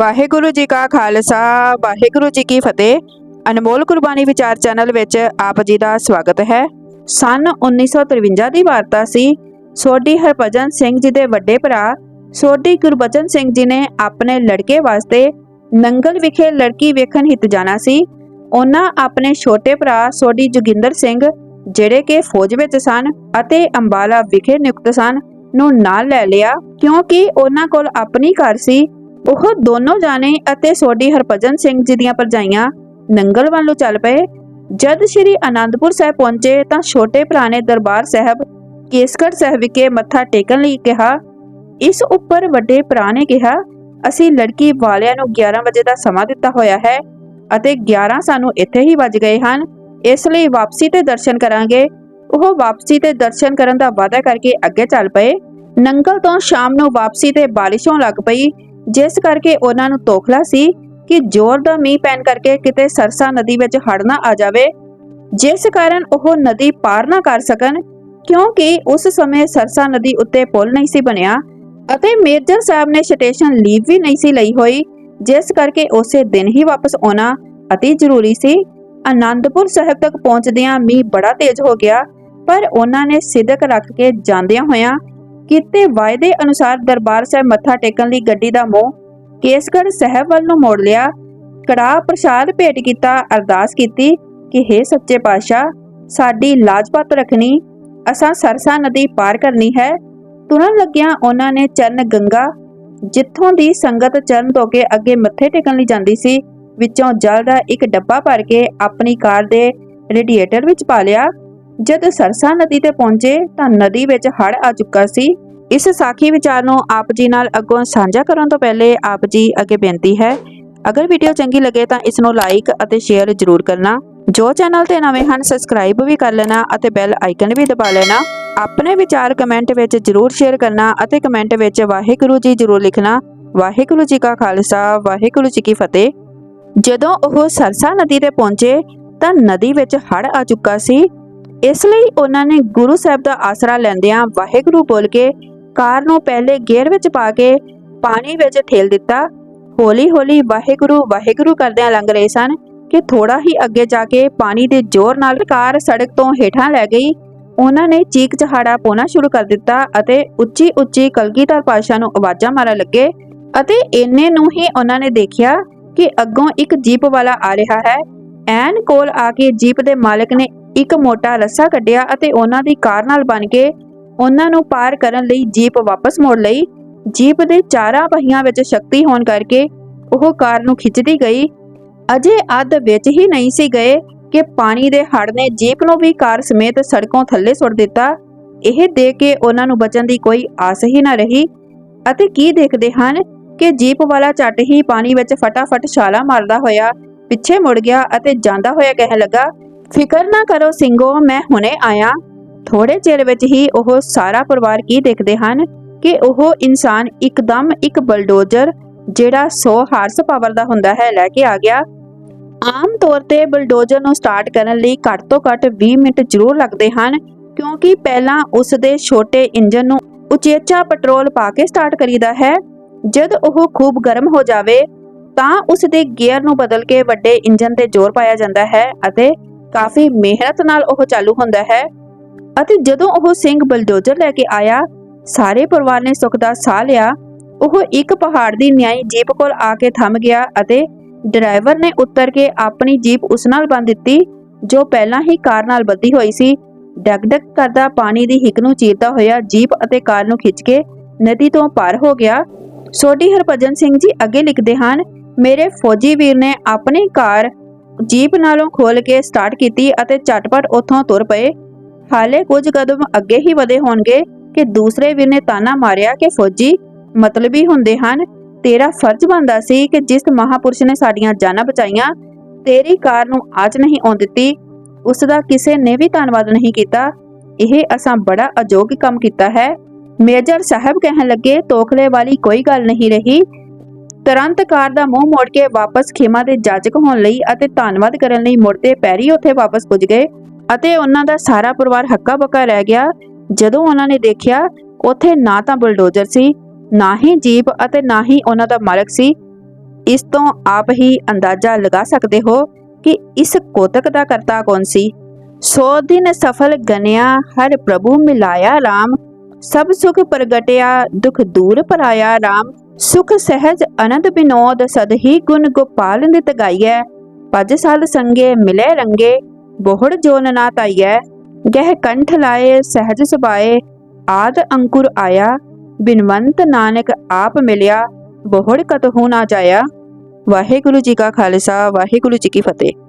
ਵਾਹਿਗੁਰੂ ਜੀ ਕਾ ਖਾਲਸਾ, ਵਾਹਿਗੁਰੂ ਜੀ ਕੀ ਫਤਿਹ। ਅਨਮੋਲ ਕੁਰਬਾਨੀ ਵਿਚਾਰ ਚੈਨਲ ਵਿੱਚ ਆਪ ਜੀ ਦਾ ਸਵਾਗਤ ਹੈ। ਸਨ 1953 ਦੀ ਵਾਰਤਾ ਸੀ, ਸੋਢੀ ਹਰਭਜਨ ਸਿੰਘ ਜੀ ਦੇ ਵੱਡੇ ਭਰਾ, ਸੋਢੀ ਗੁਰਬਚਨ ਸਿੰਘ ਜੀ ਨੇ ਆਪਣੇ ਲੜਕੇ ਵਾਸਤੇ ਨੰਗਲ ਵਿਖੇ ਲੜਕੀ ਵੇਖਣ ਹਿੱਤ ਜਾਣਾ ਸੀ। ਉਹਨਾਂ ਆਪਣੇ ਛੋਟੇ ਭਰਾ ਸੋਢੀ ਜੋਗਿੰਦਰ ਸਿੰਘ, ਜਿਹੜੇ ਕਿ ਫੌਜ ਵਿੱਚ ਸਨ ਅਤੇ ਅੰਬਾਲਾ ਵਿਖੇ ਨਿਯੁਕਤ ਸਨ, ਨੂੰ ਨਾਲ ਲੈ ਲਿਆ, ਕਿਉਂਕਿ ਉਹਨਾਂ ਕੋਲ ਆਪਣੀ ਘਰ ਸੀ। ਉਹ ਦੋਨੋਂ ਜਾਣੇ ਅਤੇ ਸੋਢੀ ਹਰਭਜਨ ਸਿੰਘ ਜੀ ਦੀਆਂ ਪਰਜਾਈਆਂ ਨੰਗਲ ਵੱਲੋਂ ਚੱਲ ਪਏ। ਜਦ ਸ਼੍ਰੀ ਅਨੰਦਪੁਰ ਸਾਹਿਬ ਪਹੁੰਚੇ ਤਾਂ ਛੋਟੇ ਭਰਾ ਨੇ ਦਰਬਾਰ ਸਾਹਿਬ ਕੇਸਗੜ੍ਹ ਸਾਹਿਬ ਵਿਖੇ ਮੱਥਾ ਟੇਕਣ ਲਈ ਕਿਹਾ। ਇਸ ਉੱਪਰ ਵੱਡੇ ਭਰਾ ਨੇ ਕਿਹਾ, ਅਸੀਂ ਲੜਕੀ ਵਾਲਿਆਂ ਨੂੰ 11 ਵਜੇ ਦਾ ਸਮਾਂ ਦਿੱਤਾ ਹੋਇਆ ਹੈ ਅਤੇ 11 ਸਾਨੂੰ ਇੱਥੇ ਹੀ ਵੱਜ ਗਏ ਹਨ। ਇਸ ਲਈ ਵਾਪਸੀ ਤੇ ਦਰਸ਼ਨ ਕਰਾਂਗੇ। ਉਹ ਵਾਪਸੀ ਤੇ ਦਰਸ਼ਨ ਕਰਨ ਦਾ ਵਾਅਦਾ ਕਰਕੇ ਅੱਗੇ ਚੱਲ ਪਏ। ਨੰਗਲ ਤੋਂ ਸ਼ਾਮ ਨੂੰ ਵਾਪਸੀ ਤੇ ਬਾਰਿਸ਼ ਹੋਣ ਲੱਗ ਪਈ। ਜਿਸ ਕਰਕੇ ਉਹਨਾਂ ਨੂੰ ਤੋਖਲਾ ਸੀ ਕਿ ਜ਼ੋਰ ਦਾ ਮੀਂਹ ਪੈਣ ਕਰਕੇ ਕਿਤੇ ਸਰਸਾ ਨਦੀ ਵਿੱਚ ਹੜ ਨਾ ਆ ਜਾਵੇ। ਜਿਸ ਕਾਰਨ ਉਹ ਨਦੀ ਪਾਰ ਨਾ ਕਰ ਸਕਣ, ਕਿਉਂਕਿ ਉਸ ਸਮੇਂ ਸਰਸਾ ਨਦੀ ਉੱਤੇ ਪੁਲ ਨਹੀਂ ਸੀ ਬਣਿਆ ਅਤੇ ਮੇਜਰ ਸਾਹਿਬ ਨੇ ਸਟੇਸ਼ਨ ਲੀਵ ਵੀ ਨਹੀਂ ਸੀ ਲਈ ਹੋਈ, ਜਿਸ ਕਰਕੇ ਉਸੇ ਦਿਨ ਹੀ ਵਾਪਸ ਆਉਣਾ ਅਤੀ ਜ਼ਰੂਰੀ ਸੀ। ਆਨੰਦਪੁਰ ਸਾਹਿਬ ਤੱਕ ਪਹੁੰਚਦਿਆਂ ਮੀਂਹ ਬੜਾ ਤੇਜ਼ ਹੋ ਗਿਆ, ਪਰ ਉਹਨਾਂ ਨੇ ਸਿੱਧਕ ਰੱਖ ਕੇ ਜਾਂਦਿਆਂ ਹੋਇਆਂ ਕੀਤੇ ਵਾਅਦੇ ਅਨੁਸਾਰ ਦਰਬਾਰ ਸਾਹਿਬ ਮੱਥਾ ਟੇਕਣ ਲਈ ਗੱਡੀ ਦਾ ਮੋਹ ਕੇਸਗੜ੍ਹ ਸਾਹਿਬ ਵੱਲ ਨੂੰ ਮੋੜ ਲਿਆ। ਕੜਾਹ ਪ੍ਰਸ਼ਾਦ ਭੇਟ ਕੀਤਾ, ਅਰਦਾਸ ਕੀਤੀ ਕਿ हे ਸੱਚੇ ਪਾਤਸ਼ਾਹ, ਸਾਡੀ ਲਾਜਪਤ ਰੱਖਣੀ, ਅਸਾਂ ਸਰਸਾ ਨਦੀ ਪਾਰ ਕਰਨੀ ਹੈ। ਤੁਰਨ ਲੱਗਿਆਂ ਉਹਨਾਂ ਨੇ ਚਰਨ ਗੰਗਾ, ਜਿੱਥੋਂ ਦੀ ਸੰਗਤ ਚਰਨ ਧੋ ਕੇ ਅੱਗੇ ਮੱਥੇ ਟੇਕਣ ਲਈ ਜਾਂਦੀ ਸੀ, ਵਿੱਚੋਂ ਜਲ ਦਾ ਇੱਕ ਡੱਬਾ ਭਰ ਕੇ ਆਪਣੀ ਕਾਰ ਦੇ ਰੇਡੀਏਟਰ ਵਿੱਚ ਪਾ ਲਿਆ। ਜਦ ਸਰਸਾ ਨਦੀ ਤੇ ਪਹੁੰਚੇ ਤਾਂ ਨਦੀ ਵਿੱਚ ਹੜ੍ਹ ਆ ਚੁੱਕਾ ਸੀ। ਇਸ ਸਾਖੀ ਵਿਚਾਰ ਨੂੰ ਆਪ ਜੀ ਨਾਲ ਅੱਗੋਂ ਸਾਂਝਾ ਕਰਨ ਤੋਂ ਪਹਿਲੇ ਆਪ ਜੀ ਅੱਗੇ ਬੇਨਤੀ ਹੈ। ਅਗਰ ਵੀਡੀਓ ਚੰਗੀ ਲੱਗੇ ਤਾਂ ਇਸ ਨੂੰ ਲਾਈਕ ਅਤੇ ਸ਼ੇਅਰ ਜ਼ਰੂਰ ਕਰਨਾ। ਜੋ ਚੈਨਲ ਤੇ ਨਵੇਂ ਹਨ ਸਬਸਕ੍ਰਾਈਬ ਵੀ ਕਰ ਲੈਣਾ ਅਤੇ ਬੈਲ ਆਈਕਨ ਵੀ ਦਬਾ ਲੈਣਾ। ਆਪਣੇ ਵਿਚਾਰ ਕਮੈਂਟ ਵਿੱਚ ਜ਼ਰੂਰ ਸ਼ੇਅਰ ਕਰਨਾ ਅਤੇ ਕਮੈਂਟ ਵਿੱਚ ਵਾਹਿਗੁਰੂ ਜੀ ਜ਼ਰੂਰ ਲਿਖਣਾ। ਵਾਹਿਗੁਰੂ ਜੀ ਕਾ ਖਾਲਸਾ, ਵਾਹਿਗੁਰੂ ਜੀ ਕੀ ਫਤਿਹ। ਜਦੋਂ ਉਹ ਸਰਸਾ ਨਦੀ ਤੇ ਪਹੁੰਚੇ ਤਾਂ ਨਦੀ ਵਿੱਚ ਹੜ੍ਹ ਆ ਚੁੱਕਾ ਸੀ। ਇਸ ਲਈ ਉਹਨਾਂ ਨੇ ਗੁਰੂ ਸਾਹਿਬ ਦਾ ਆਸਰਾ ਲੈਂਦਿਆਂ ਵਾਹਿਗੁਰੂ ਬੋਲ ਕੇ ਕਾਰ ਨੂੰ ਪਹਿਲੇ ਗੇਅਰ ਵਿੱਚ ਪਾ ਕੇ ਪਾਣੀ ਵਿੱਚ ਠੇਲ ਦਿੱਤਾ। ਹੌਲੀ-ਹੌਲੀ ਵਾਹਿਗੁਰੂ ਵਾਹਿਗੁਰੂ ਕਰਦਿਆਂ ਲੰਘ ਰਹੇ ਸਨ ਕਿ ਥੋੜਾ ਹੀ ਅੱਗੇ ਜਾ ਕੇ ਪਾਣੀ ਦੇ ਜ਼ੋਰ ਨਾਲ ਕਾਰ ਸੜਕ ਤੋਂ ਹੇਠਾਂ ਲੈ ਗਈ। ਉਹਨਾਂ ਨੇ ਚੀਕ ਚਹਾੜਾ ਪਾਉਣਾ ਸ਼ੁਰੂ ਕਰ ਦਿੱਤਾ ਅਤੇ ਉੱਚੀ-ਉੱਚੀ ਕਲਗੀਧਰ ਪਾਸ਼ਾ ਨੂੰ ਆਵਾਜ਼ਾਂ ਮਾਰਨ ਲੱਗੇ ਅਤੇ ਇੰਨੇ ਨੂੰ ਹੀ ਉਹਨਾਂ ਨੇ ਦੇਖਿਆ ਕਿ ਅੱਗੋਂ ਇੱਕ ਜੀਪ ਵਾਲਾ ਆ ਰਿਹਾ ਹੈ। ਐਨ ਕੋਲ ਆ ਕੇ ਜੀਪ ਦੇ ਮਾਲਕ ਨੇ ਇੱਕ ਮੋਟਾ ਰੱਸਾ ਕੱਢਿਆ ਅਤੇ ਉਹਨਾਂ ਦੀ ਕਾਰ ਨਾਲ ਬਣ ਕੇ ਉਹਨਾਂ ਨੂੰ ਪਾਰ ਕਰਨ ਲਈ ਜੀਪ ਵਾਪਸ ਮੋੜ ਲਈ। ਜੀਪ ਦੇ ਚਾਰਾਂ ਪਹੀਆਂ ਵਿੱਚ ਸ਼ਕਤੀ ਹੋਣ ਕਰਕੇ ਉਹ ਕਾਰ ਨੂੰ ਖਿੱਚਦੀ ਗਈ। ਅਜੇ ਅੱਧ ਵਿੱਚ ਹੀ ਨਹੀਂ ਸੀ ਗਏ ਕਿ ਪਾਣੀ ਦੇ ਹੜ ਨੇ ਜੀਪ ਨੂੰ ਵੀ ਕਾਰ ਸਮੇਤ ਸੜਕੋਂ ਥੱਲੇ ਸੁੱਟ ਦਿੱਤਾ। ਇਹ ਦੇਖ ਕੇ ਉਹਨਾਂ ਨੂੰ ਬਚਣ ਦੀ ਕੋਈ ਆਸ ਹੀ ਨਾ ਰਹੀ। ਅਤੇ ਕੀ ਦੇਖਦੇ ਹਨ ਕਿ ਜੀਪ ਵਾਲਾ ਝੱਟ ਹੀ ਪਾਣੀ ਵਿੱਚ ਫਟਾਫਟ ਛਾਲਾ ਮਾਰਦਾ ਹੋਇਆ ਪਿੱਛੇ ਮੁੜ ਗਿਆ ਅਤੇ ਜਾਂਦਾ ਹੋਇਆ ਕਹਿਣ ਲੱਗਾ ਫਿਕਰ ਨਾ ਕਰੋ ਸਿੰਘੋ, ਮੈਂ ਹੁਣੇ ਆਇਆ। ਥੋੜੇ ਚਿਰ ਵਿੱਚ ਹੀ ਉਹ ਸਾਰਾ ਪਰਿਵਾਰ ਕੀ ਦੇਖਦੇ ਹਨ ਕਿ ਉਹ ਇਨਸਾਨ ਇੱਕਦਮ ਇੱਕ ਬਲਡੋਜ਼ਰ, ਜਿਹੜਾ 100 ਹਾਰਸ ਪਾਵਰ ਦਾ ਹੁੰਦਾ ਹੈ, ਲੈ ਕੇ ਆ ਗਿਆ। ਆਮ ਤੌਰ ਤੇ ਬਲਡੋਜ਼ਰ ਨੂੰ ਸਟਾਰਟ ਕਰਨ ਲਈ ਘੱਟ ਤੋਂ ਘੱਟ 20 ਮਿੰਟ ਜ਼ਰੂਰ ਲੱਗਦੇ ਹਨ, ਕਿਉਂਕਿ ਪਹਿਲਾਂ ਉਸ ਦੇ ਛੋਟੇ ਇੰਜਨ ਨੂੰ ਉਚੇਚਾ ਪੈਟਰੋਲ ਪਾ ਕੇ ਸਟਾਰਟ ਕਰੀਦਾ ਹੈ। ਜਦ ਉਹ ਖੂਬ ਗਰਮ ਹੋ ਜਾਵੇ, ਤਾਂ ਉਸ ਦੇ ਗੀਅਰ ਨੂੰ ਬਦਲ ਕੇ ਵੱਡੇ ਇੰਜਨ ਤੇ ਜ਼ੋਰ ਪਾਇਆ ਜਾਂਦਾ ਹੈ ਅਤੇ ਕਾਫੀ ਮਿਹਨਤ ਨਾਲ ਉਹ ਚਾਲੂ ਹੁੰਦਾ ਹੈ ਅਤੇ ਜਦੋਂ ਉਹ ਸਿੰਘ ਬਲਡੋਜ਼ਰ ਲੈ ਕੇ ਆਇਆ, ਸਾਰੇ ਪਰਿਵਾਰ ਨੇ ਸੁੱਖ ਦਾ ਸਾਹ ਲਿਆ। ਉਹ ਇੱਕ ਪਹਾੜ ਦੀ ਨਿਆਈ ਜੀਪ ਕੋਲ ਆ ਕੇ ਥੰਮ ਗਿਆ ਅਤੇ ਡਰਾਈਵਰ ਨੇ ਉੱਤਰ ਕੇ ਆਪਣੀ ਜੀਪ ਉਸ ਨਾਲ ਬੰਨ ਦਿੱਤੀ, ਜੋ ਪਹਿਲਾਂ ਹੀ ਕਾਰ ਨਾਲ ਬੱਧੀ ਹੋਈ ਸੀ। ਡਗਡਗ ਕਰਦਾ ਪਾਣੀ ਦੀ ਹਿੱਕ ਨੂੰ ਚੀਰਦਾ ਹੋਇਆ ਜੀਪ ਅਤੇ ਕਾਰ ਨੂੰ ਖਿੱਚ ਕੇ ਨਦੀ ਤੋਂ ਪਾਰ ਹੋ ਗਿਆ। ਸੋਢੀ ਹਰਭਜਨ ਸਿੰਘ ਜੀ ਅੱਗੇ ਲਿਖਦੇ ਹਨ, ਮੇਰੇ ਫੌਜੀ ਵੀਰ ਨੇ ਆਪਣੀ ਕਾਰ ਜੀਪ ਨਾਲੋਂ ਖੋਲ ਕੇ ਸਟਾਰਟ ਕੀਤੀ ਅਤੇ ਝਟਪਟ ਉੱਥੋਂ ਤੁਰ ਪਏ। ਹਾਲੇ ਕੁਝ ਕਦਮ ਅੱਗੇ ਹੀ ਵਧੇ ਹੋਣਗੇ ਕਿ ਦੂਸਰੇ ਵੀਰ ਨੇ ਤਾਨਾ ਮਾਰਿਆ ਕਿ ਫੌਜੀ, ਮਤਲਬੀ ਹੁੰਦੇ ਹਨ, ਤੇਰਾ ਫਰਜ਼ ਬਣਦਾ ਸੀ ਕਿ ਜਿਸ ਮਹਾਪੁਰਸ਼ ਨੇ ਸਾਡੀਆਂ ਜਾਨਾਂ ਬਚਾਈਆਂ, ਤੇਰੀ ਕਾਰ ਨੂੰ ਆਜ ਨਹੀਂ ਆਉਣ ਦਿੱਤੀ ਉਸ ਦਾ ਕਿਸੇ ਨੇ ਵੀ ਧੰਨਵਾਦ ਨਹੀਂ ਕੀਤਾ। ਇਹ ਅਸਾਂ ਬੜਾ ਅਜੋਗ ਕੰਮ ਕੀਤਾ ਹੈ। ਮੇਜਰ ਸਾਹਿਬ ਕਹਿਣ ਲੱਗੇ, ਤੋਖਲੇ ਵਾਲੀ ਕੋਈ ਗੱਲ ਨਹੀਂ ਰਹੀ। ਤੁਰੰਤ ਕਾਰ ਦਾ ਮੂੰਹ ਮੋੜ ਕੇ ਵਾਪਸ ਖੇਮਾ ਦੇ ਜਾਜਕ ਹੋਣ ਲਈ ਅਤੇ ਧੰਨਵਾਦ ਕਰਨ ਲਈ ਮੁੜਦੇ ਪੈਰੀ ਉੱਥੇ ਵਾਪਸ ਪੁੱਜ ਗਏ ਅਤੇ ਉਹਨਾਂ ਦਾ ਸਾਰਾ ਪਰਿਵਾਰ ਹੱਕਾ ਬੱਕਾ ਰਹਿ ਗਿਆ। ਜਦੋਂ ਉਹਨਾਂ ਨੇ ਦੇਖਿਆ, ਉੱਥੇ ਨਾ ਤਾਂ ਬੁਲਡੋਜ਼ਰ ਸੀ, ਨਾ ਹੀ ਜੀਪ ਅਤੇ ਨਾ ਹੀ ਉਹਨਾਂ ਦਾ ਮਾਲਕ ਸੀ। ਇਸ ਤੋਂ ਆਪ ਹੀ ਅੰਦਾਜ਼ਾ ਲਗਾ ਸਕਦੇ ਹੋ ਕਿ ਇਸ ਕੋਤਕ ਦਾ ਕਰਤਾ ਕੌਣ ਸੀ। ਸੋ ਦਿਨ ਸਫਲ ਗਨਿਆ, ਹਰ ਪ੍ਰਭੂ ਮਿਲਾਇਆ RAM ਸਭ ਸੁਖ ਪ੍ਰਗਟਿਆ, ਦੁਖ ਦੂਰ ਪਰਾਇਆ RAM ਸੁਖ, ਸਹਿਜ, ਅਨੰਦ ਬਿਨੋਦ ਸਦ ਹੀ ਗੁਣ ਗੋਪਾਲ ਨਿਤ ਗਾਈਐ। ਪਜ ਸਾਲ ਸੰਗੇ ਮਿਲੇ ਰੰਗੇ, ਬੋਹੜ ਜੋਨ ਨਾ ਤਾਈਐ। ਗਹਿ ਕੰਠ ਲਾਏ, ਸਹਿਜ ਸੁਭਾਏ, ਆਦ ਅੰਕੁਰ ਆਇਆ। ਬਿਨਵੰਤ ਨਾਨਕ ਆਪ ਮਿਲਿਆ, ਬੋਹੜ ਕਤਹੂ ਨਾ ਜਾਇਆ। ਵਾਹਿਗੁਰੂ ਜੀ ਕਾ ਖਾਲਸਾ, ਵਾਹਿਗੁਰੂ ਜੀ ਕੀ ਫਤਿਹ।